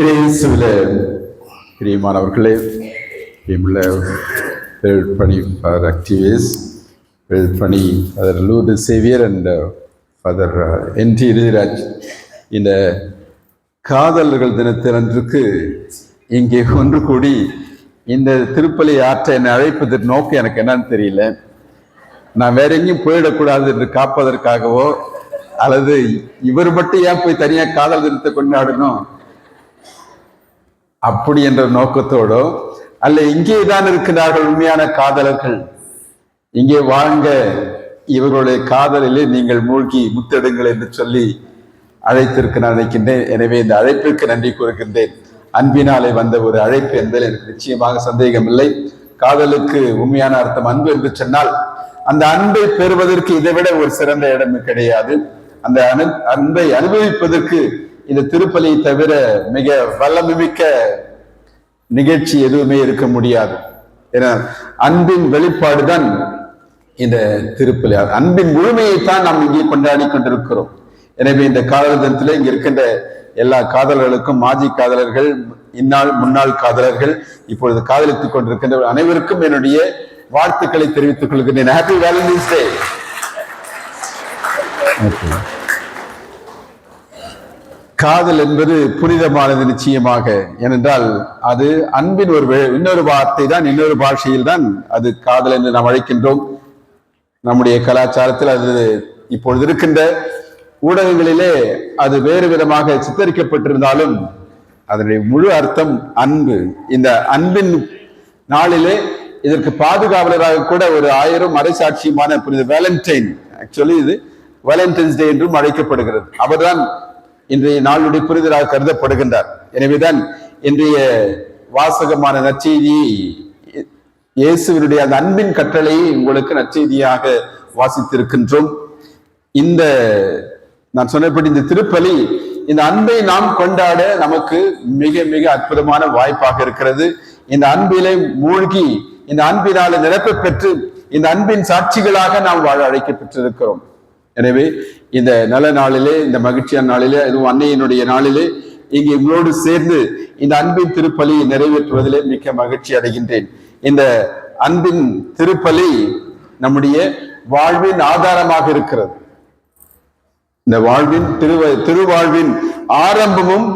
இயேசுவில. பிரியமானவர்களே பிரியமுள்ள பணி ஃபாதர் ஆக்டிவிஸ் பணி father Lourdu Xavier and father N T Irudhiraj இந்த காதலர்கள் தினத்தினன்றுக்கு இங்கே ஒன்று கூடி இந்த திருப்பலி ஆற்ற என்னை அழைப்பதற்கு நோக்கம் எனக்கு என்னன்னு தெரியல. நான் வேற எங்கேயும் போயிடக்கூடாது என்று காப்பதற்காகவோ அல்லது இவர் மட்டும் ஏன் போய் தனியாக காதல் தினத்தை கொண்டாடணும்? அப்படி என்ற நோக்கத்தோடோ அல்ல இங்கே தான் இருக்கிறார்கள் உண்மையான காதலர்கள். இங்கே வாங்க இவர்களுடைய காதலிலே நீங்கள் மூழ்கி முத்தெடுங்கள் என்று சொல்லி அழைத்திருக்க நான் நினைக்கின்றேன். எனவே இந்த அழைப்பிற்கு நன்றி கூறுகின்றேன். அன்பினாலே வந்த ஒரு அழைப்பு என்பதில் எனக்கு நிச்சயமாக சந்தேகமில்லை. காதலுக்கு உண்மையான அர்த்தம் அன்பு என்று சொன்னால் அந்த அன்பை பெறுவதற்கு இதை விட ஒரு சிறந்த இடம் கிடையாது. அந்த அனு அன்பை அனுபவிப்பதற்கு இந்த திருப்பலியை தவிர மிக வல்லமிக்க நிகழ்ச்சி எதுவுமே இருக்க முடியாது. ஏன்னா அன்பின் வெளிப்பாடுதான் இந்த திருப்பலி. அன்பின் முழுமையைத்தான் நாம் இங்கே கொண்டாடி கொண்டிருக்கிறோம். எனவே இந்த காதல் தினத்தில் இங்க இருக்கின்ற எல்லா காதலர்களுக்கும் மாஜி காதலர்கள் இந்நாள் முன்னாள் காதலர்கள் இப்பொழுது காதலித்துக் கொண்டிருக்கின்ற அனைவருக்கும் என்னுடைய வாழ்த்துக்களை தெரிவித்துக் கொள்கின்றேன். ஹாப்பி வேலண்டைன்ஸ் டே காதல் என்பது புனிதமானது நிச்சயமாக. ஏனென்றால் அது அன்பின் ஒரு இன்னொரு வார்த்தை தான் இன்னொரு பாஷையில் தான் அது காதல் என்று நாம் அழைக்கின்றோம். நம்முடைய கலாச்சாரத்தில் அது இப்பொழுது இருக்கின்ற ஊடகங்களிலே அது வேறு விதமாக சித்தரிக்கப்பட்டிருந்தாலும் அதனுடைய முழு அர்த்தம் அன்பு. இந்த அன்பின் நாளிலே இதற்கு பாதுகாவலராக கூட ஒரு ஆயிரம் மறைசாட்சியுமான புனித வேலண்டைன் ஆக்சுவலி இது வேலண்டைன்ஸ் டே என்றும் அழைக்கப்படுகிறது. அவர்தான் இன்றைய நாளுடைய புரிதலாக கருதப்படுகின்றார். எனவேதான் இன்றைய வாசகமான நற்செய்தி இயேசுவனுடைய அந்த அன்பின் கட்டளையை உங்களுக்கு நற்செய்தியாக வாசித்திருக்கின்றோம். இந்த நான் சொன்னபடி இந்த திருப்பலி இந்த அன்பை நாம் கொண்டாட நமக்கு மிக மிக அற்புதமான வாய்ப்பாக இருக்கிறது. இந்த அன்பிலே மூழ்கி இந்த அன்பினால நிரப்ப பெற்று இந்த அன்பின் சாட்சிகளாக நாம் வாழ அழைக்கப்பட்டிருக்கிறோம் எனவே இந்த நல்ல நாளிலே இந்த மகிழ்ச்சியான நாளிலே அதுவும் அன்னையினுடைய நாளிலே இங்கே உங்களோடு சேர்ந்து இந்த அன்பின் திருப்பலியை நிறைவேற்றுவதிலே மிக்க மகிழ்ச்சி அடைகின்றேன். இந்த அன்பின் திருப்பலி நம்முடைய வாழ்வின் ஆதாரமாக இருக்கிறது. இந்த வாழ்வின் திரு திருவாழ்வின் ஆரம்பமும்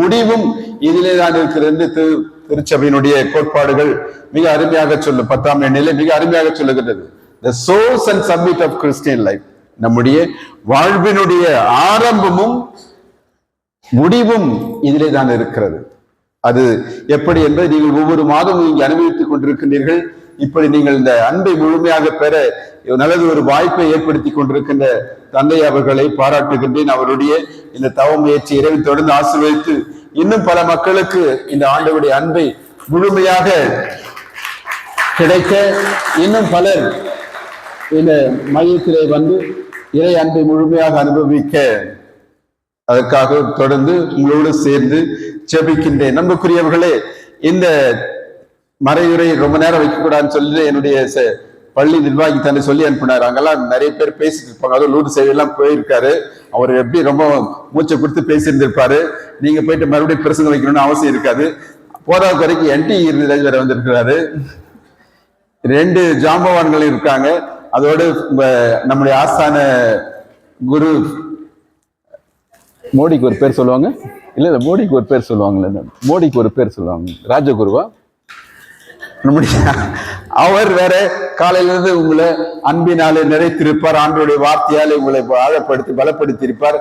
முடிவும் இதிலே தான் இருக்கிறது என்று திரு திருச்சபையினுடைய கோட்பாடுகள் மிக அருமையாக சொல்லும் பத்தாம் எண்ணிலே மிக அருமையாக சொல்லுகின்றது. The source and summit of Christian life நம்முடைய வாழ்வினுடைய ஆரம்பமும் முடிவும் இதிலே தான் இருக்கிறது. அது எப்படி என்பதை நீங்கள் ஒவ்வொரு மாதமும் இங்கே அனுபவித்துக் கொண்டிருக்கின்றீர்கள். இப்படி நீங்கள் இந்த அன்பை முழுமையாக பெற நல்லது ஒரு வாய்ப்பை ஏற்படுத்தி கொண்டிருக்கின்ற தந்தை அவர்களை பாராட்டுகின்றேன். அவருடைய இந்த தவ முயற்சி இரவு தொடர்ந்து ஆசீர்வதித்து இன்னும் பல மக்களுக்கு இந்த ஆண்டவருடைய அன்பை முழுமையாக கிடைக்க இன்னும் பலர் இந்த மையத்திலே வந்து இறை அன்பை முழுமையாக அனுபவிக்க அதற்காக தொடர்ந்து உங்களோடு சேர்ந்து ஜெபிக்கின்றேன். நம்புக்குரியவர்களே இந்த மறையுரை ரொம்ப நேரம் வைக்கக்கூடாதுன்னு சொல்லி என்னுடைய பள்ளி நிர்வாகி தன்னை சொல்லி அனுப்பினார். அங்கெல்லாம் நிறைய பேர் பேசிட்டு இருப்பாங்க. அதுவும் லூடு சேவையெல்லாம் போயிருக்காரு. அவர் எப்படி ரொம்ப மூச்சை கொடுத்து பேசியிருந்திருப்பாரு. நீங்க போயிட்டு மறுபடியும் பிரசங்கம் வைக்கணும்னு அவசியம் இருக்காது. போதா வரைக்கும் என்டி இருந்தராஜ் வேற வந்திருக்கிறாரு. ரெண்டு ஜாம்பவான்கள் இருக்காங்க. அதோடு நம்முடைய ஆஸ்தான குரு மோடிக்கு ஒரு பேர் சொல்லுவாங்க. இல்ல இல்ல மோடிக்கு ஒரு பேர் சொல்லுவாங்கல்ல மோடிக்கு ஒரு பேர் சொல்லுவாங்க. ராஜகுருவா? நம்முடைய அவர் வேற காலையிலிருந்து உங்களை அன்பினாலே நிறைத்திருப்பார் ஆண்டோடைய வார்த்தையாலே உங்களை ஆழப்படுத்தி பலப்படுத்தி இருப்பார்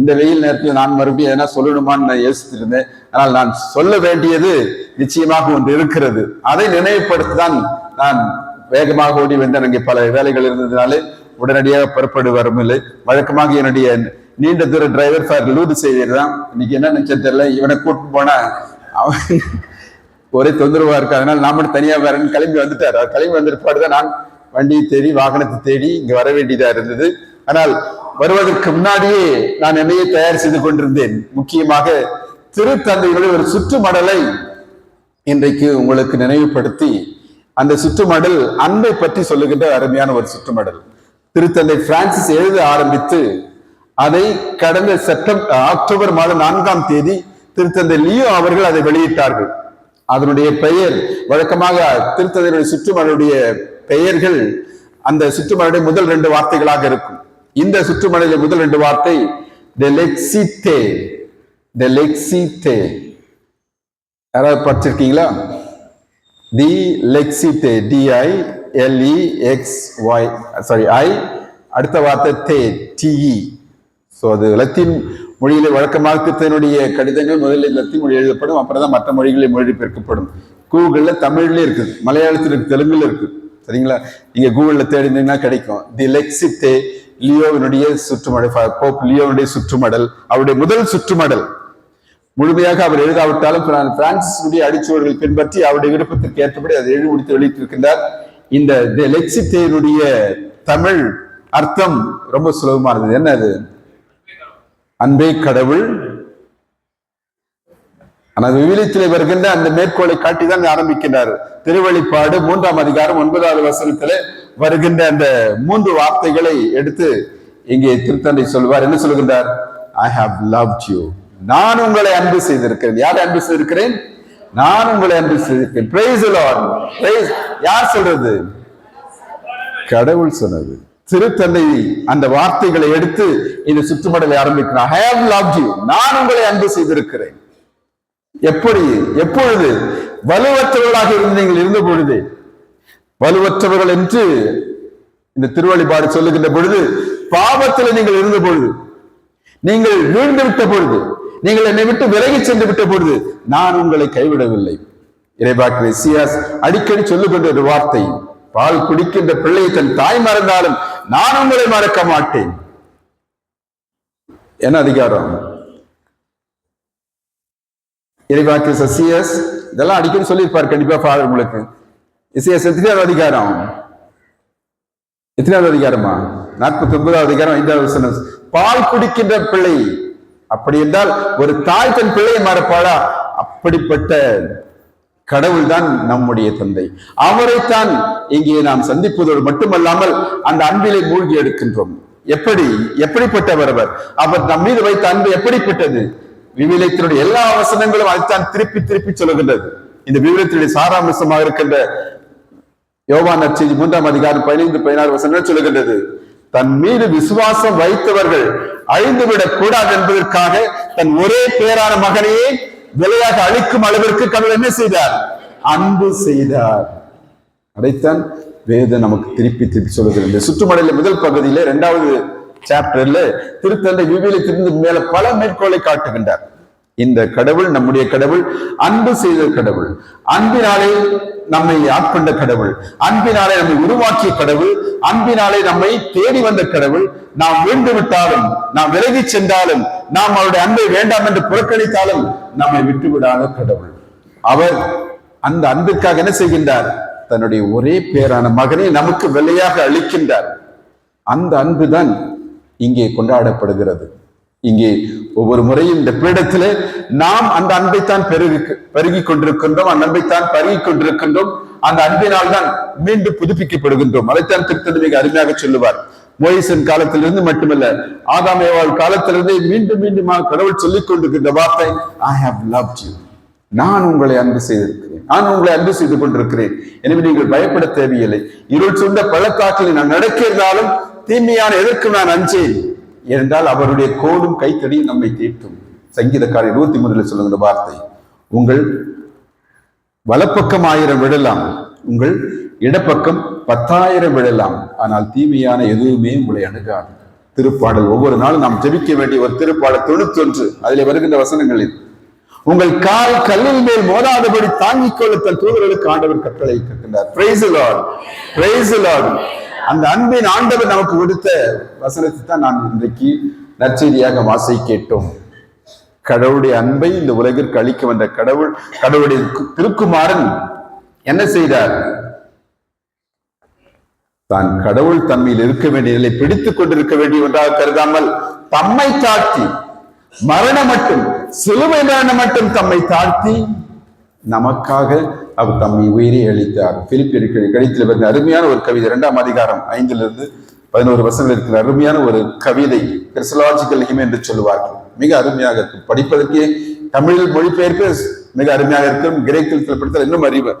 இந்த வெயில் நேரத்தில் நான் மறுபடியும் எதனா சொல்லணுமான்னு நான் யோசித்திருந்தேன் ஆனால் நான் சொல்ல வேண்டியது நிச்சயமாக ஒன்று இருக்கிறது. அதை நினைவுபடுத்திதான் நான் வேகமாக ஓடி வந்து அங்கே பல வேலைகள் இருந்ததுனாலே உடனடியாக புறப்படு வரமில்லை வழக்கமாக என்னுடைய நீண்ட தூர டிரைவர் ஃபார் லூது செய்தியர் தான். இன்னைக்கு என்ன நினைச்ச தெரியல. இவனை கூட்டு போனா அவன் ஒரே தொந்தரவா இருக்கு. அதனால நான் மட்டும் தனியா வரேன்னு கிளம்பி வந்துட்டார். அவர் கிளம்பி வந்திருப்பாடு தான் நான் வண்டியை தேடி வாகனத்தை தேடி இங்க வர வேண்டியதா இருந்தது. ஆனால் வருவதற்கு முன்னாடியே நான் என்னையே தயார் செய்து கொண்டிருந்தேன். முக்கியமாக திருத்தந்தைகளுடைய ஒரு சுற்று மடலை இன்றைக்கு உங்களுக்கு நினைவுபடுத்தி அந்த சுற்றுமடல் அன்பை பற்றி சொல்லுகின்ற அருமையான ஒரு சுற்றுமடல். திருத்தந்தை பிரான்சிஸ் எழுத ஆரம்பித்து அதை கடந்த செப்டம்பர் அக்டோபர் மாதம் நான்காம் தேதி திருத்தந்தை லியோ அவர்கள் அதை வெளியிட்டார்கள். அதனுடைய பெயர் வழக்கமாக திருத்தந்தையுடைய சுற்றுமனுடைய பெயர்கள் அந்த சுற்றுமனுடைய முதல் ரெண்டு வார்த்தைகளாக இருக்கும். இந்த சுற்றுமலையில முதல் ரெண்டு வார்த்தை யாராவது படிச்சிருக்கீங்களா? The லெக்ஸிதே D I L E X Y sorry I அடுத்த வார்த்தை தே டிஇ ஸோ அது லத்தீன் மொழியில் வழக்கமாக திருத்தனுடைய கடிதங்கள் முதலில் லத்தீன் மொழி எழுதப்படும் அப்புறம் தான் மற்ற மொழிகளில் மொழிபெயர்க்கப்படும் கூகுளில் தமிழ்லேயே இருக்குது மலையாளத்தில் இருக்கு தெலுங்குல இருக்கு சரிங்களா? நீங்கள் கூகுளில் தேடினீங்கன்னா கிடைக்கும். தி லெக்ஸித்தே லியோவினுடைய சுற்றுமடல் போப் லியோவினுடைய சுற்றுமடல் அவருடைய முதல் சுற்றுமடல். முழுமையாக அவர் எழுதாவிட்டாலும் பிரான்- பிரான்சிஸுடைய அடிச்சுவர்கள் பின்பற்றி அவருடைய விருப்பத்திற்கு ஏற்றபடி அதை எழுதி முடித்து வெளியிட்டிருக்கின்றார். இந்த தி லெக்சித்தேனுடைய தமிழ் அர்த்தம் ரொம்ப சுலபமானது என்ன அது? அன்பே கடவுள். ஆனால் விவிலியத்திலே வருகின்ற அந்த மேற்கோளை காட்டிதான் ஆரம்பிக்கின்றார். திருவழிப்பாடு மூன்றாம் அதிகாரம் ஒன்பதாவது வசனத்திலே வருகின்ற அந்த மூன்று வார்த்தைகளை எடுத்து இங்கே திருத்தந்தை சொல்வார். என்ன சொல்கின்றார்? ஐ ஹாவ் லவ் யூ நான் உங்களை அன்பு செய்திருக்கிறேன். யார் அன்பு செய்திருக்கிறேன்? நான் உங்களை அன்பு செய்திருக்கிறேன். பிரைஸ் பிரைஸ் யார் சொல்றது? கடவுள் சொன்னது. திருத்தந்தை அந்த வார்த்தைகளை எடுத்து இந்த சுற்றுமடலை ஆரம்பிக்கிறார். I have நான் உங்களை அன்பு செய்திருக்கிறேன். எப்படி? எப்பொழுது? வலுவற்றவர்களாக இருந்து நீங்கள் இருந்த பொழுது. வலுவற்றவர்கள் என்று இந்த திருவழிபாடு சொல்லுகின்ற பொழுது பாவத்தில் நீங்கள் இருந்த பொழுது நீங்கள் வீழ்ந்து விட்ட பொழுது நீங்கள் என்னை விட்டு விலகி சென்று விட்ட பொழுது நான் உங்களை கைவிடவில்லை. இறைபாக்கு சியாஸ் அடிக்கடி சொல்லுகின்ற ஒரு வார்த்தை பால் குடிக்கின்ற பிள்ளையை தன் தாய் மறந்தாலும் நான் உங்களை மறக்க மாட்டேன். என்ன அதிகாரம்? இறைவாக்கு சசியஸ் இதெல்லாம் அடிக்கடி சொல்லியிருப்பார் கண்டிப்பா ஃபாதர் உங்களுக்கு. இசிஎஸ் எத்தனையாவது அதிகாரம்? எத்தனையாவது அதிகாரமா? நாற்பத்தி ஒன்பதாவது அதிகாரம் ஐந்தாவது பால் குடிக்கின்ற பிள்ளை அப்படி என்றால் ஒரு தாய் தன் பிள்ளையை மறப்பாளா? அப்படிப்பட்ட கடவுள் தான் நம்முடைய தந்தை. அவரைத்தான் இங்கே நாம் சந்திப்பதோடு மட்டுமல்லாமல் அந்த அன்பிலே மூழ்கி எடுக்கின்றோம். எப்படி? எப்படிப்பட்டவர் அவர்? அவர் நம் மீது வைத்த அன்பு எப்படிப்பட்டது? விவிலியத்தினுடைய எல்லா வசனங்களும் அதைத்தான் திருப்பி திருப்பி சொல்லுகின்றது. இந்த விவிலியத்தினுடைய சாராம்சமாக இருக்கின்ற யோவான் நற்செய்தி மூன்றாம் அதிகாரம் பதினைந்து பதினாறு வசனங்கள் சொல்லுகின்றது. தன் மீது விசுவாசம் வைத்தவர்கள் அழிந்துவிடக் கூடாது என்பதற்காக தன் ஒரே பேரான மகனையே விலையாக அழிக்கும் அளவிற்கு கடவுள் என்ன செய்தார்? அன்பு செய்தார். அதைத்தான் வேதம் நமக்கு திருப்பி திருப்பி சொல்லுகிறது. இந்த முதல் பகுதியில இரண்டாவது சாப்டர்ல திருத்தந்தை விவிலியத்திலிருந்து மேல பல மேற்கோளை காட்டுகின்றார். இந்த கடவுள் நம்முடைய கடவுள் அன்பு செய்த கடவுள். அன்பினாலே நம்மை ஆட்கொண்ட கடவுள். அன்பினாலே நம்மை உருவாக்கிய கடவுள். அன்பினாலே நம்மை தேடி வந்த கடவுள். நாம் வீழ்ந்து விட்டாலும் நாம் விலகி சென்றாலும் நாம் அவருடைய அன்பை வேண்டாம் என்று புறக்கணித்தாலும் நம்மை விட்டுவிடாத கடவுள். அவர் அந்த அன்புக்காக என்ன செய்கின்றார்? தன்னுடைய ஒரே பேரான மகனை நமக்கு விலையாக அளிக்கின்றார். அந்த அன்புதான் இங்கே கொண்டாடப்படுகிறது. இங்கே ஒவ்வொரு முறையும் இந்த பீடத்திலே நாம் அந்த அன்பைத்தான் பெருகி பெருகி கொண்டிருக்கின்றோம் அந்த அன்பைத்தான் பருகி கொண்டிருக்கின்றோம் அந்த அன்பினால் தான் மீண்டும் புதுப்பிக்கப்படுகின்றோம். அதைத்தான் திருத்தந்தை மிக அருமையாக சொல்லுவார். மோயிசன் காலத்திலிருந்து மட்டுமல்ல ஆதாம் ஏவாள் காலத்திலிருந்தே மீண்டும் மீண்டும் கடவுள் சொல்லிக் கொண்டிருக்கின்ற வார்த்தை ஐ ஹவ் லவ் யூ நான் உங்களை அன்பு செய்திருக்கிறேன். நான் உங்களை அன்பு செய்து கொண்டிருக்கிறேன். எனவே நீங்கள் பயப்பட தேவையில்லை. இருள் சொந்த பள்ளத்தாக்கில் நான் நடக்கிறாலும் தீமையான எதற்கும் நான் அஞ்சேன். ஏனென்றால் அவருடைய கோடும் கைத்தடியும் நம்மை தீர்க்கும் சங்கீதக்காரர் இருபத்தி மூணுல சொல்லுகிற வார்த்தை உங்கள் வலப்பக்கம் ஆயிரம் விடலாம் உங்கள் இடப்பக்கம் பத்தாயிரம் விடலாம் ஆனால் தீமையான எதுவுமே உங்களை அணுகாது. திருப்பாடல் ஒவ்வொரு நாளும் நாம் ஜெபிக்க வேண்டிய ஒரு திருப்பாடல் தொண்ணூத்தொன்று அதிலே வருகின்ற வசனங்களில் உங்கள் கால் கல்லில் மேல் மோதாதபடி தாங்கிக் கொள்ள தன் தூதர்களுக்கு ஆண்டவர் கட்டளை கட்டினார் அந்த அன்பின் ஆண்டவர் நமக்கு கொடுத்த வசனத்தை தான் நான் இன்றைக்கு நற்செய்தியாக வாசி கேட்டோம் கடவுளுடைய அன்பை இந்த உலகிற்கு அளிக்க வந்த கடவுள் கடவுளுடைய திருக்குமாரன் என்ன செய்தார்? தான் கடவுள் தம்மில் இருக்க வேண்டிய நிலை பிடித்துக் கொண்டிருக்க வேண்டிய ஒன்றாக கருதாமல் தம்மை தாழ்த்தி மரணம் மட்டும் சிலுவை மரணம் மட்டும் தம்மை தாழ்த்தி நமக்காக அவர் தம்மை உயிரை அளித்தார் பிலிப்பியர் கடித்தில் வந்த அருமையான ஒரு கவிதை இரண்டாம் அதிகாரம் ஐந்திலிருந்து பதினோரு வருஷங்கள் இருக்கிற அருமையான ஒரு கவிதை கிறிஸ்டலாஜிக்கல் ஹிம் என்று சொல்லுவார்கள். மிக அருமையாக இருக்கும். படிப்பதற்கே தமிழில் மொழிபெயர்ப்பு மிக அருமையாக இருக்கும். கிரேக்கில் படித்தால் இன்னும் அறிவு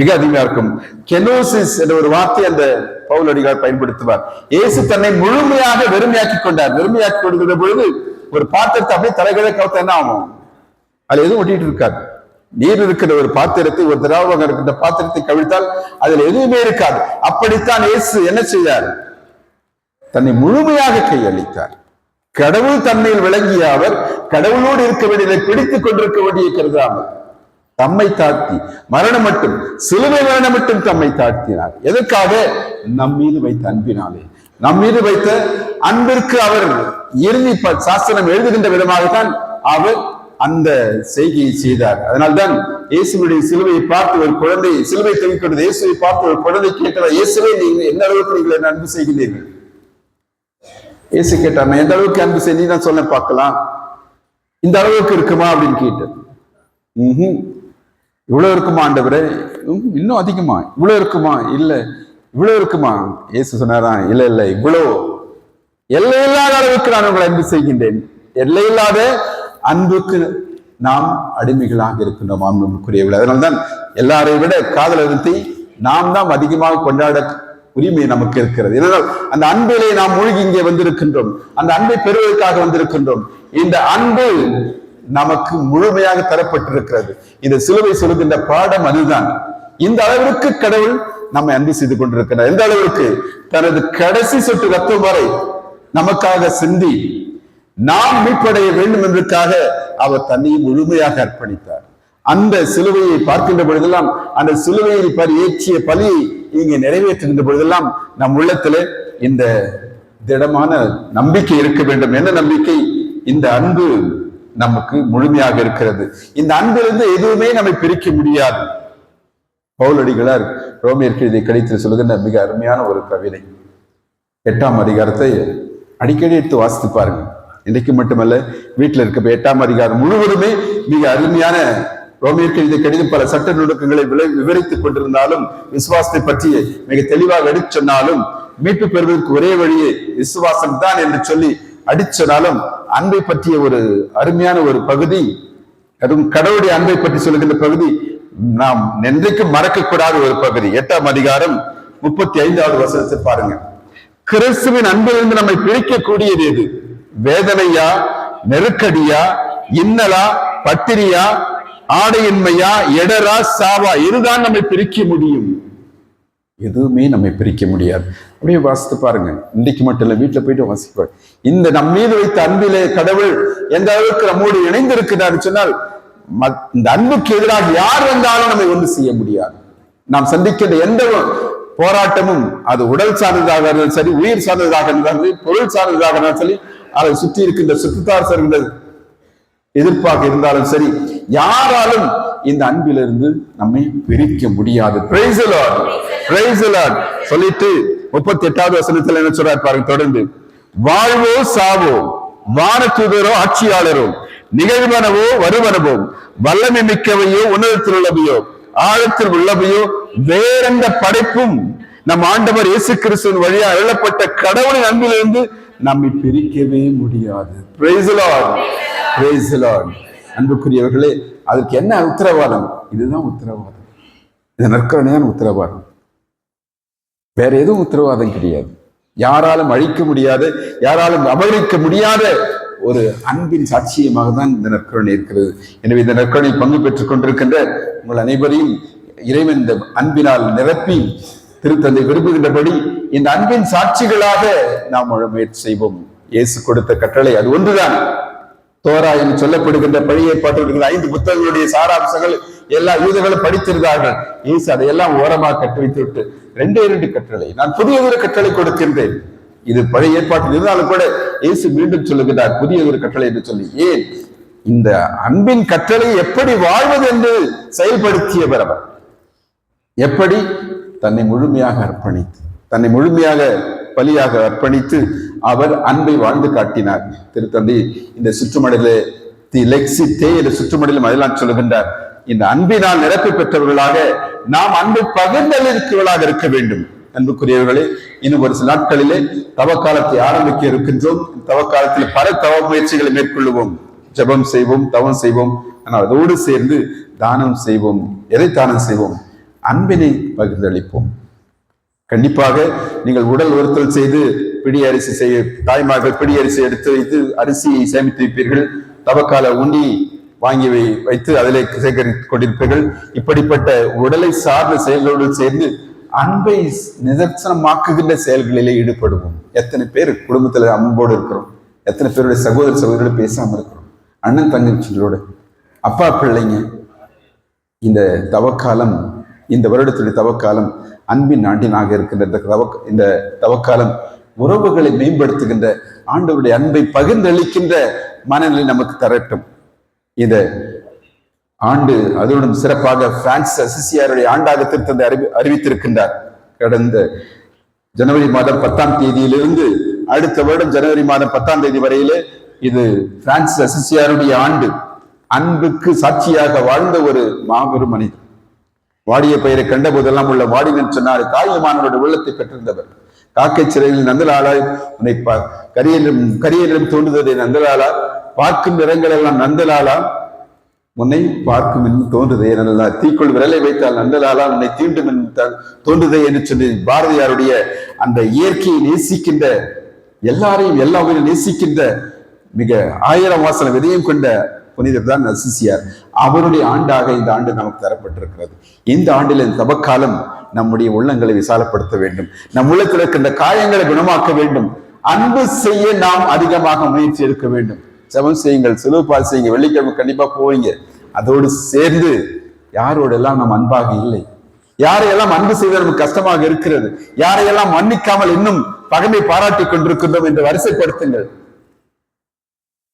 மிக அதிகமா இருக்கும். கெனோசிஸ் என்ற ஒரு வார்த்தை அந்த பவுல் அடிகார் பயன்படுத்துவார். இயேசு தன்னை முழுமையாக வெறுமையாக்கி கொண்டார். வெறுமையாக்கி கொடுக்கிற பொழுது ஒரு பாத்திரத்தை அப்படியே தலைகளை கவுத்த என்ன ஆகும்? அதுல எதுவும் ஒட்டிட்டு இருக்காது. நீர் இருக்கிற ஒரு பாத்திரத்தை ஒரு திராவகம் இருக்கின்ற பாத்திரத்தை கவிழ்த்தால் அதில் எதுவுமே இருக்காது. அப்படித்தான் இயேசு என்ன செய்தார்? தன்னை முழுமையாக கையளித்தார். கடவுள் தன்மையில் விளங்கிய அவர் கடவுளோடு இருக்க வேண்டியதை பிடித்துக் கொண்டிருக்க வேண்டிய கருதாமல் தம்மை தாழ்த்தி மரணம் மட்டும் சிலுவை மரணம் மட்டும் தம்மை தாழ்த்தினார். எதற்காக? நம் மீது வைத்த அன்பினாலே. நம் மீது வைத்த அன்பிற்கு அவர் இறுதி ப- சாஸ்திரம் எழுதுகின்ற விதமாகத்தான் அவர் அந்த செய்கையை செய்தார். அதனால்தான் இயேசுடைய சிலுவையை பார்த்து ஒரு குழந்தை சிலுவை தவிக்கிறது இயேசுவை பார்த்து ஒரு குழந்தை கேட்டதா இயேசுவே நீங்கள் என்ன அளவுக்கு நீங்கள் என்ன அன்பு செய்கிறீர்கள்? இயேசு கேட்டார் எந்த அளவுக்கு அன்பு செய்ய நீ தான் சொல்ல பார்க்கலாம். இந்த அளவுக்கு இருக்குமா? அப்படின்னு கேட்டேன் ம் இவ்வளவு இருக்குமா ஆண்டவரே? இன்னும் அதிகமா. இவ்வளவு இருக்குமா? இல்ல. இவ்வளவு இருக்குமா? இயேசு சொன்னாரா? இல்ல இல்ல. இவ்வளோ எல்லையில்லாத அளவுக்கு நான் உங்களை அன்பு செய்கின்றேன். எல்லையில்லாத அன்புக்கு நாம் அடிமைகளாக இருக்கின்றோம் அன்புக்குரியவர்கள் அதனால்தான் எல்லாரையும் விட காதலத்தை நாம் தான் அதிகமாக கொண்டாட உரிமை நமக்கு இருக்கிறது. ஏனென்றால் அந்த அன்பிலே நாம் மூழ்கி இங்கே வந்திருக்கின்றோம். அந்த அன்பை பெறுவதற்காக வந்திருக்கின்றோம். இந்த அன்பு நமக்கு முழுமையாக தரப்பட்டிருக்கிறது. இந்த சிலுவை சொல்லுகின்ற பாடம் அதுதான். இந்த அளவிற்கு கடவுள் நம்மை அன்பு செய்து கொண்டிருக்கிறார். எந்த அளவிற்கு? தனது கடைசி சொட்டு ரத்தம் வரை நமக்காக சிந்தி நாம் மீட்படைய வேண்டும் என்றுக்காக அவர் தன்னையும் முழுமையாக அர்ப்பணித்தார். அந்த சிலுவையை பார்க்கின்ற பொழுதெல்லாம் அந்த சிலுவையை பரி ஏற்றிய பலியை இங்கே நிறைவேற்றுகின்ற பொழுதெல்லாம் நம் உள்ளத்திலே இந்த திடமான நம்பிக்கை இருக்க வேண்டும் என்ன நம்பிக்கை இந்த அன்பு நமக்கு முழுமையாக இருக்கிறது. இந்த அன்பிலிருந்து எதுவுமே நம்மை பிரிக்க முடியாது. பவுலடிகளார் ரோமியர்க்கு இதை கடித்து சொல்லுகின்ற மிக அருமையான ஒரு கவிதை. எட்டாம் அதிகாரத்தை அடிக்கடி எடுத்து வாசித்து பாருங்கள். இன்றைக்கு மட்டுமல்ல வீட்டில் இருக்க எட்டாம் அதிகாரம் முழுவதுமே மிக அருமையான ரோமியருக்கு எழுதிய கடிதம் பல சட்ட நுணுக்கங்களை விளை விவரித்துக் கொண்டிருந்தாலும் விசுவாசத்தை பற்றி மிக தெளிவாக எடுத்து சொன்னாலும் மீட்பு பெறுவதற்கு ஒரே வழியே விசுவாசம் தான் என்று சொல்லி அடிச்சனாலும் அன்பை பற்றிய ஒரு அருமையான ஒரு பகுதி அதுவும் கடவுளுடைய அன்பை பற்றி சொல்லுகின்ற பகுதி நாம் என்றைக்கும் மறக்கக்கூடாத ஒரு பகுதி. எட்டாம் அதிகாரம் முப்பத்தி ஐந்தாவது வசனத்தை பாருங்க. கிறிஸ்துவின் அன்பிலிருந்து நம்மை பிரிக்கக்கூடியது எது? வேதனையா நெருக்கடியா இன்னலா பட்டினியா ஆடையின்மையா எடரா சாவா இதுதான் நம்மை பிரிக்க முடியும். எதுவுமே நம்மை பிரிக்க முடியாது. அப்படியே வாசித்து பாருங்க. இன்னைக்கு மட்டும் இல்ல வீட்டுல போயிட்டு வாசிப்பாரு இந்த நம் மீது வைத்த அன்பிலே கடவுள் எந்த அளவுக்கு நம்மோடு இணைந்திருக்கிறார் சொன்னால் மத்- இந்த அன்புக்கு எதிராக யார் வந்தாலும் நம்மை ஒன்று செய்ய முடியாது. நாம் சந்திக்கின்ற எந்த போராட்டமும் அது உடல் சார்ந்ததாக இருந்தாலும் சரி உயிர் சார்ந்ததாக இருந்தாலும் சரி பொருள் சார்ந்ததாக இருந்தாலும் சரி அதை சுற்றி இருக்கின்ற சுற்றுத்தார் சார்ந்த எதிர்ப்பாக இருந்தாலும் சரி யாராலும் இந்த அன்பிலிருந்து நம்மை பிரிக்க முடியாது. சொல்லிட்டு முப்பத்தி எட்டாவது வசனத்துல என்ன சொல்றாரு பாருங்க தொடர்ந்து. வாழ்வோ சாவோ வானத்துதரோ ஆட்சியாளரோ நிகழ்வனவோ வருவனவோ வல்லமை மிக்கவையோ உன்னதத்தில் உள்ளவையோ ஆழத்தில் உள்ளவையோ வேறெந்த படைப்பும் நம் ஆண்டவர் இயேசு கிறிஸ்துவின் வழியா அருளப்பட்ட கடவுளின் அன்பிலிருந்து நம்மை பிரிக்கவே முடியாது. Praise the Lord. Praise the Lord. அன்புக்குரியவர்களே அதற்கு என்ன உத்தரவாதம்? இதுதான் உத்தரவாதம். இது நற்கரணையான உத்தரவாதம். வேற எதுவும் உத்தரவாதம் கிடையாது. யாராலும் அழிக்க முடியாத யாராலும் அபகரிக்க முடியாத ஒரு அன்பின் சாட்சியமாக தான் இந்த நற்கருணை இருக்கிறது. எனவே இந்த நற்கருணையில் பங்கு பெற்றுக் கொண்டிருக்கின்ற உங்கள் அனைவரையும் இறைவன் இந்த அன்பினால் நிரப்பி திருத்தந்தை விரும்புகின்றபடி இந்த அன்பின் சாட்சிகளாக நாம் வாழ முயற்சி செய்வோம். இயேசு கொடுத்த கட்டளை அது ஒன்றுதான். தோரா என்று சொல்லப்படுகின்ற பழைய ஏற்பாட்டில் ஐந்து புத்தகங்களுடைய சாராம்சங்கள் எல்லா யூதர்களும் படித்திருந்தார்கள். இயேசு அதையெல்லாம் ஓரமாக கட்டி வைத்து விட்டு ரெண்டே இரண்டு கட்டளை நான் புதிய ஒரு கட்டளை கொடுக்கின்றேன். இது பழைய ஏற்பாட்டில் இருந்தாலும் கூட இயேசு மீண்டும் சொல்லுகிறார் புதிய ஒரு கட்டளை என்று சொல்லி. ஏன்? இந்த அன்பின் கட்டளை எப்படி வாழ்வது என்று செயல்படுத்தியவர் அவர். எப்படி? தன்னை முழுமையாக அர்ப்பணித்து தன்னை முழுமையாக பலியாக அர்ப்பணித்து அவர் அன்பை வாழ்ந்து காட்டினார். திருத்தந்தை இந்த சுற்றுமடல தி லெக்ஸி தே என்ற சுற்றுமடலும் அதெல்லாம் சொல்லுகின்றார் இந்த அன்பினால் நிரப்பி பெற்றவர்களாக நாம் அன்பை பகிர்ந்தளிக்கிறவர்களாக இருக்க வேண்டும். அன்புக்குரியவர்களே இன்னும் ஒரு சில நாட்களிலே தவக்காலத்தை ஆரம்பிக்க இருக்கின்றோம். தவக்காலத்தில் பல தவ முயற்சிகளை மேற்கொள்ளுவோம். ஜெபம் செய்வோம் தவம் செய்வோம் ஆனால் அதோடு சேர்ந்து தானம் செய்வோம். எதை தானம் செய்வோம்? அன்பினை பகிர்ந்தளிப்போம். கண்டிப்பாக நீங்கள் உடல் உறுத்தல் செய்து பிடி அரிசி செய்ய தாய்மார்கள் பிடி அரிசி எடுத்து வைத்து அரிசியை சேமித்து வைப்பீர்கள் தவக்கால உண்டி வாங்கி வை வைத்து அதிலே சேகரித்துக் கொண்டிருப்பீர்கள். இப்படிப்பட்ட உடலை சார்ந்த செயல்களோடு சேர்ந்து அன்பை நிதர்சனமாக்குகின்ற செயல்களிலே ஈடுபடுவோம். எத்தனை பேர் குடும்பத்தில் அன்போடு இருக்கிறோம். எத்தனை பேருடைய சகோதர சகோதரியோடு பேசாமல் இருக்கிறோம். அண்ணன் தங்கச்சிகளோடு அப்பா பிள்ளைங்க இந்த தவக்காலம் இந்த வருடத்துடைய தவக்காலம் அன்பின் ஆண்டினாக இருக்கின்ற இந்த தவ இந்த தவக்காலம் உறவுகளை மேம்படுத்துகின்ற ஆண்டவருடைய அன்பை பகிர்ந்தளிக்கின்ற மனநிலை நமக்கு தரட்டும். இந்த ஆண்டு அதனுடன் சிறப்பாக பிரான்ஸ் அசிசியாருடைய ஆண்டாக திருத்தந்தை அறிவி அறிவித்திருக்கின்றார். கடந்த ஜனவரி மாதம் பத்தாம் தேதியிலிருந்து அடுத்த வருடம் ஜனவரி மாதம் பத்தாம் தேதி வரையிலே இது பிரான்சிஸ் அசிசியாருடைய ஆண்டு. அன்புக்கு சாட்சியாக வாழ்ந்த ஒரு மாபெரும் மனிதர். வாடிய பெயரை கண்ட போதெல்லாம் உள்ள வாடினன் சொன்னார் தாயுமானவருடைய உள்ளத்தை பெற்றிருந்தவர். காக்கை சிறையில் நந்தலாளாய் உன்னை பா- கரியலும் கரியலும் தோன்றுவதை நந்தலாளா பார்க்கும் நிறங்கள் எல்லாம் உன்னை பார்க்கும் என்று தோன்றுதே நல்லா தீக்குள் விரலை வைத்தால் நந்தலாலா. உன்னை தீண்டும் என்று தோன்றுதே என்று சொல்லி பாரதியாருடைய அந்த இயற்கையை நேசிக்கின்ற எல்லாரையும் எல்லா உயிரும் நேசிக்கின்ற மிக ஆயிரம் வாசன விதையும் கொண்ட புனிதர் தான் நசிசியார். அவருடைய ஆண்டாக இந்த ஆண்டு நமக்கு தரப்பட்டிருக்கிறது. இந்த ஆண்டில் இந்த தபக்காலம் நம்முடைய உள்ளங்களை விசாலப்படுத்த வேண்டும். நம் உள்ளத்தில் இருக்கின்ற காயங்களை குணமாக்க வேண்டும். அன்பு செய்ய நாம் அதிகமாக முயற்சி எடுக்க வேண்டும். ஜெபம் செய்யுங்கள் சிலுவப்பால் செய்யுங்க வெள்ளிக்கிழமை கண்டிப்பா போவீங்க. அதோடு சேர்ந்து யாரோடெல்லாம் நாம் அன்பாக இல்லை யாரையெல்லாம் அன்பு செய்வது நமக்கு கஷ்டமாக இருக்கிறது யாரையெல்லாம் மன்னிக்காமல் இன்னும் பகமை பாராட்டிக் கொண்டிருக்கின்றோம் என்று வரிசைப்படுத்துங்கள்.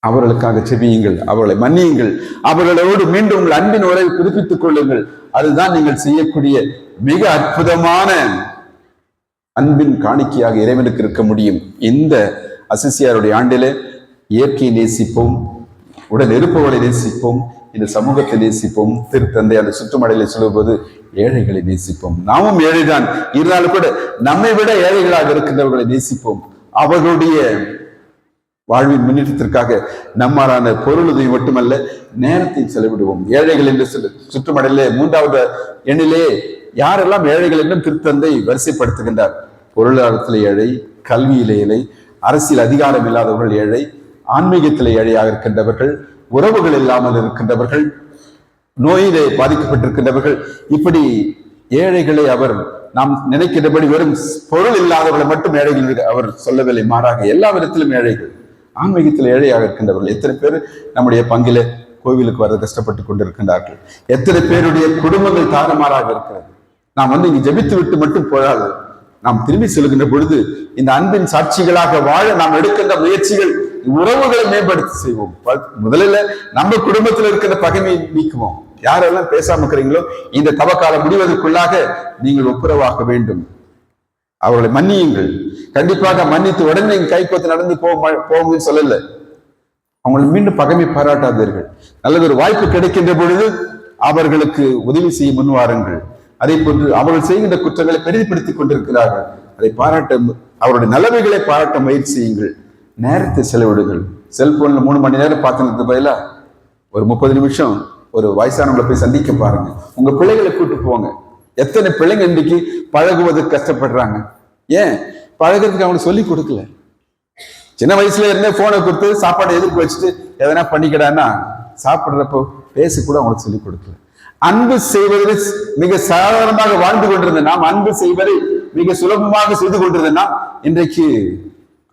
அவர்களுக்காக செபியுங்கள் அவர்களை மன்னியுங்கள் அவர்களோடு மீண்டும் உங்கள் அன்பின் உறவை புதுப்பித்துக் கொள்ளுங்கள். அதுதான் நீங்கள் செய்யக்கூடிய மிக அற்புதமான அன்பின் காணிக்கையாக இறைவனுக்கு இருக்க முடியும். இந்த அசிசியாருடைய ஆண்டிலே இயற்கையை நேசிப்போம் உடன் இருப்பவர்களை நேசிப்போம் இந்த சமூகத்தை நேசிப்போம் திருத்தந்தை அந்த சுற்றுமடையில சொல்லும்போது ஏழைகளை நேசிப்போம். நாமும் ஏழைதான். இருந்தாலும் கூட நம்மை விட ஏழைகளாக இருக்கின்றவர்களை நேசிப்போம். அவர்களுடைய வாழ்வின் முன்னேற்றத்திற்காக நம்மாலான பொருளுதவி மட்டுமல்ல நேரத்தை செலவிடுவோம். ஏழைகள் என்று சொல்லு மூன்றாவது எண்ணிலே யாரெல்லாம் ஏழைகள் என்றும் திருத்தந்தை வரிசைப்படுத்துகின்றார்? பொருளாதாரத்தில் ஏழை கல்வியில ஏழை அரசியல் அதிகாரம் இல்லாதவர்கள் ஏழை ஆன்மீகத்தில் ஏழையாக இருக்கின்றவர்கள் உறவுகள் இல்லாமல் இருக்கின்றவர்கள் நோயிலே பாதிக்கப்பட்டிருக்கின்றவர்கள் இப்படி ஏழைகளை அவர் நாம் நினைக்கின்றபடி வெறும் பொருள் இல்லாதவர்களை மட்டும் ஏழைகள் அவர் சொல்லவில்லை மாறாக எல்லா விதத்திலும் ஏழைகள். ஆன்மீகத்தில் ஏழையாக இருக்கின்றவர்கள் எத்தனை பேர் நம்முடைய பங்கில கோவிலுக்கு வர கஷ்டப்பட்டு கொண்டிருக்கின்றார்கள்? எத்தனை பேருடைய குடும்பங்கள் தாறுமாறாக இருக்கிறது? நாம் வந்து இங்கு ஜெபித்து விட்டு மட்டும் போகாது நாம் திரும்பி செல்கின்ற பொழுது இந்த அன்பின் சாட்சிகளாக வாழ நாம் எடுக்கின்ற முயற்சிகள் உறவுகளை மேம்படுத்தி செய்வோம். முதலில் நம்ம குடும்பத்தில் இருக்கிற பகைமையை நீக்குவோம். யாரெல்லாம் பேசாம இருக்கிறீங்களோ இந்த தவக்காலம் முடிவதற்குள்ளாக நீங்கள் ஒப்புரவாக வேண்டும். அவர்களை மன்னியுங்கள். கண்டிப்பாக மன்னித்து உடனே நீங்க கைப்பற்றி நடந்து போக போகும்னு சொல்லல. அவங்களை மீண்டும் பகைமை பாராட்டாதீர்கள். நல்லது ஒரு வாய்ப்பு கிடைக்கின்ற பொழுது அவர்களுக்கு உதவி செய்ய முன்வாருங்கள் அதே போன்று அவர்கள் செய்கின்ற குற்றங்களை பெரிதுபடுத்திக் கொண்டிருக்கிறார்கள். அதை பாராட்ட அவருடைய நல்லவைகளை பாராட்ட முயற்சி செய்யுங்கள். நேரத்தை செலவிடுங்கள். செல்போன்ல மூணு மணி நேரம் பார்த்துனதுக்கு பதிலா ஒரு முப்பது நிமிஷம் ஒரு வயசானவங்களை போய் சந்திக்க பாருங்க. உங்க பிள்ளைகளை கூட்டு போங்க. எத்தனை பிள்ளைங்க இன்னைக்கு பழகுவதற்கு கஷ்டப்படுறாங்க? ஏன்? பழகுறதுக்கு அவங்களுக்கு சொல்லி கொடுக்கல. சின்ன வயசுல இருந்தே போனை கொடுத்து சாப்பாடை எதிர்ப்பு வச்சுட்டு எதனா பண்ணிக்கடான்னா சாப்பிட்றப்போ பேசி கூட அவங்களுக்கு சொல்லி கொடுக்கல. அன்பு செய்வதில் மிக சாதாரணமாக வாழ்ந்து கொண்டிருந்த நாம் அன்பு செய்வதை மிக சுலபமாக செய்து கொண்டிருந்த நாம் இன்றைக்கு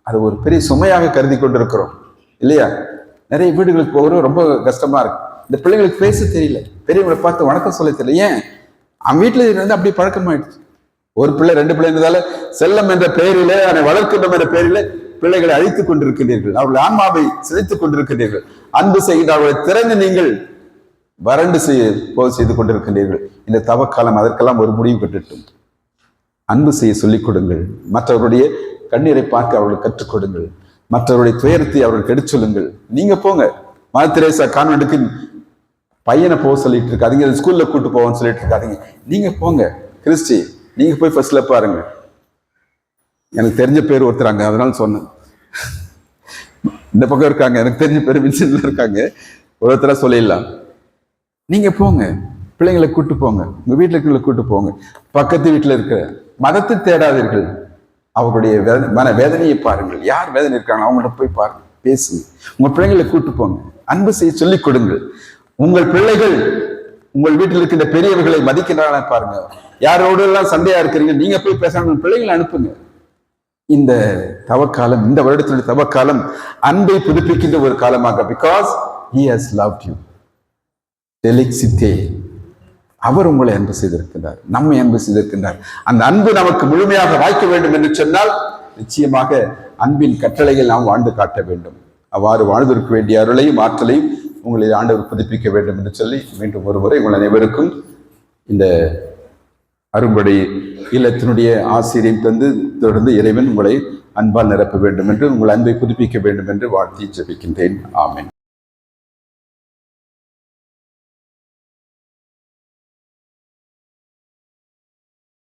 அது ஒரு பெரிய சுமையாக கருதி கொண்டிருக்கிறோம். இல்லையா? நிறைய வீடுகளுக்கு போகிறோம் ரொம்ப கஷ்டமா இருக்கு. இந்த பிள்ளைங்களுக்கு பேச தெரியல. பெரியவங்களை பார்த்து வணக்கம் சொல்ல தெரியல. ஏன்? அவன் வீட்டில் இருந்து அப்படி பழக்கமாயிடுச்சு. ஒரு பிள்ளை ரெண்டு பிள்ளை இருந்ததால செல்லம் என்ற பெயரிலே அதை வளர்க்கின்றோம் என்ற பெயரிலே பிள்ளைகளை அழித்துக் கொண்டிருக்கின்றீர்கள். அவர்கள் ஆன்மாவை சிதைத்துக் கொண்டிருக்கின்றீர்கள். அன்பு செய்கின்ற அவர்களை திறந்து நீங்கள் வறண்டு செய்ய போக செய்து கொண்டிருக்கின்றீர்கள். இந்த தவக்காலம் அதற்கெல்லாம் ஒரு முடிவு கட்டட்டும். அன்பு செய்ய சொல்லிக் கொடுங்கள். மற்றவருடைய கண்ணீரை பார்க்க அவர்களுக்கு கற்றுக் கொடுங்கள். மற்றவருடைய துயரத்தை அவர்களுக்கு எடுத்து சொல்லுங்கள். நீங்க போங்க. மதத்திரேசா கான்வெண்ட்டுக்கு பையனை போக சொல்லிட்டு இருக்காதிங்க. ஸ்கூல்ல கூட்டு போவோம்னு சொல்லிட்டு இருக்காதீங்க. நீங்க போங்க. கிறிஸ்டி நீங்கள் போய் ஃபர்ஸ்ட்ல பாருங்க. எனக்கு தெரிஞ்ச பேர் ஒருத்தர் அங்க அதனால சொன்னேன். இந்த பக்கம் இருக்காங்க எனக்கு தெரிஞ்ச பேர் வின்சென்ட்ல இருக்காங்க. ஒருத்தராக சொல்லிடலாம். நீங்கள் போங்க. பிள்ளைங்களை கூட்டு போங்க. உங்கள் வீட்டில் இருக்கிறவங்களை கூட்டு போங்க. பக்கத்து வீட்டில் இருக்கிற மதத்தை தேடாதீர்கள். அவர்களுடைய வேதனை மன வேதனையை பாருங்கள். யார் வேதனை இருக்காங்க அவங்கள்ட்ட போய் பாருங்க பேசுங்க. உங்கள் பிள்ளைங்களை கூட்டு போங்க. அன்பு செய்ய சொல்லிக் கொடுங்கள். உங்கள் பிள்ளைகள் உங்கள் வீட்டில் இருக்கின்ற பெரியவர்களை மதிக்கின்றாங்களா பாருங்க. யாரோடு எல்லாம் சண்டையா இருக்கிறீங்க நீங்க போய் பேசாமல் பிள்ளைங்களை அனுப்புங்க. இந்த தவக்காலம் இந்த வருடத்தினுடைய தவக்காலம் அன்பை புதுப்பிக்கின்ற ஒரு காலமாக because he has love you டெலிக்சித்தே அவர் உங்களை அன்பு செய்திருக்கின்றார் நம்மை அன்பு செய்திருக்கின்றார். அந்த அன்பு நமக்கு முழுமையாக வாய்க்க வேண்டும் என்று சொன்னால் நிச்சயமாக அன்பின் கட்டளையில் நாம் வாழ்ந்து காட்ட வேண்டும். அவ்வாறு வாழ்ந்திருக்க வேண்டிய அருளையும் ஆற்றலையும் உங்களை ஆண்டவர் புதுப்பிக்க வேண்டும் என்று சொல்லி மீண்டும் ஒரு முறை உங்கள் அனைவருக்கும் இந்த அரும்படை இல்லத்தினுடைய ஆசிரியம் தந்து தொடர்ந்து இறைவன் உங்களை அன்பால் நிரப்ப வேண்டும் என்று உங்கள் அன்பை புதுப்பிக்க வேண்டும் என்று வாழ்த்தி ஜபிக்கின்றேன். ஆமேன்.